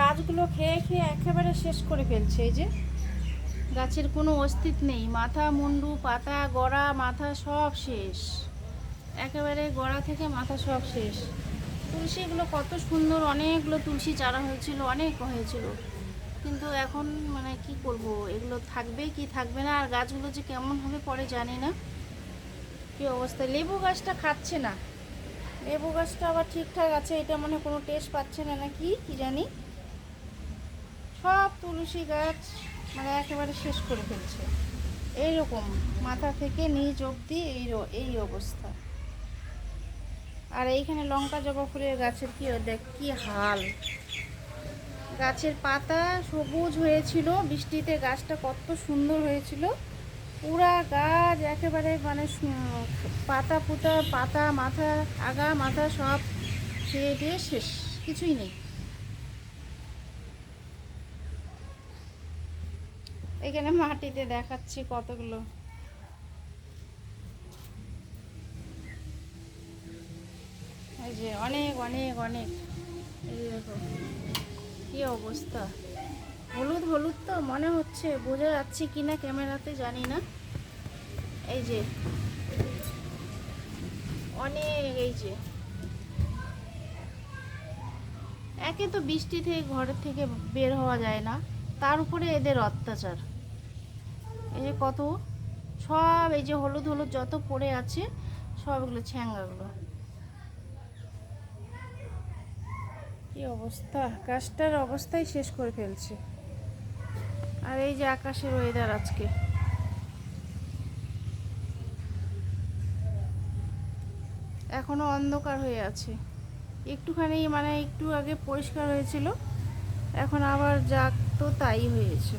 গাছগুলো খেয়ে খেয়ে একেবারে শেষ করে ফেলছে, এই যে। গাছের কোনো অস্তিত্ব নেই। মাথা, মুন্ডু, পাতা, গড়া, মাথা সব শেষ। একেবারে গড়া থেকে মাথা সব শেষ। তুলসীগুলো কত সুন্দর, অনেকগুলো তুলসী চারা হয়েছিল, অনেক হয়েছিল। কিন্তু এখন মানে কি করব, এগুলো থাকবে কি থাকবে না, আর গাছগুলো যে কেমন হবে পরে জানি না। কি অবস্থা? লেবু গাছটা খাচ্ছে না। লেবু গাছটা আবার ঠিকঠাক আছে, এটা মনে কোনো টেস্ট পাচ্ছে না না কি? জানি? সব তুলসী গাছ মানে একেবারে শেষ করে ফেলছে। এইরকম মাথা থেকে নিচ অবধি এই এই অবস্থা। আর এইখানে লঙ্কা জবা ফুলের গাছের কি দেখ, কি হাল। গাছের পাতা সবুজ হয়েছিল, বৃষ্টিতে গাছটা কত সুন্দর হয়েছিল। পুরা গাছ একেবারে মানে পাতা পুতা, পাতা, মাথা, আগা, মাথা সব খেয়ে দিয়ে শেষ, কিছুই নেই। এখানে মাটিতে দেখাচ্ছি কতগুলো। এই যে অনেক অনেক অনেক। এই দেখো, কি অবস্থা। হলুদ হলুদ তো মনে হচ্ছে, বোঝা যাচ্ছে কিনা ক্যামেরাতে, জানি না। এই যে, অনেক, এই যে। একে তো বৃষ্টি থেকে, ঘরের থেকে বের হওয়া যায় না। তার উপরে এদের অত্যাচার। এই যে কত, সব এই যে হলুদ হলুদ যত পড়ে আছে সবগুলো ছ্যাঙ্গাগুলো। কি অবস্থা? গাছটার অবস্থাই শেষ করে ফেলছে। আর এই যে আকাশের ওয়েদার আজকে। এখনও অন্ধকার হয়ে আছে। একটুখানি মানে একটু আগে পরিষ্কার হয়েছিল। এখন আবার যাক তো তাই হয়েছে।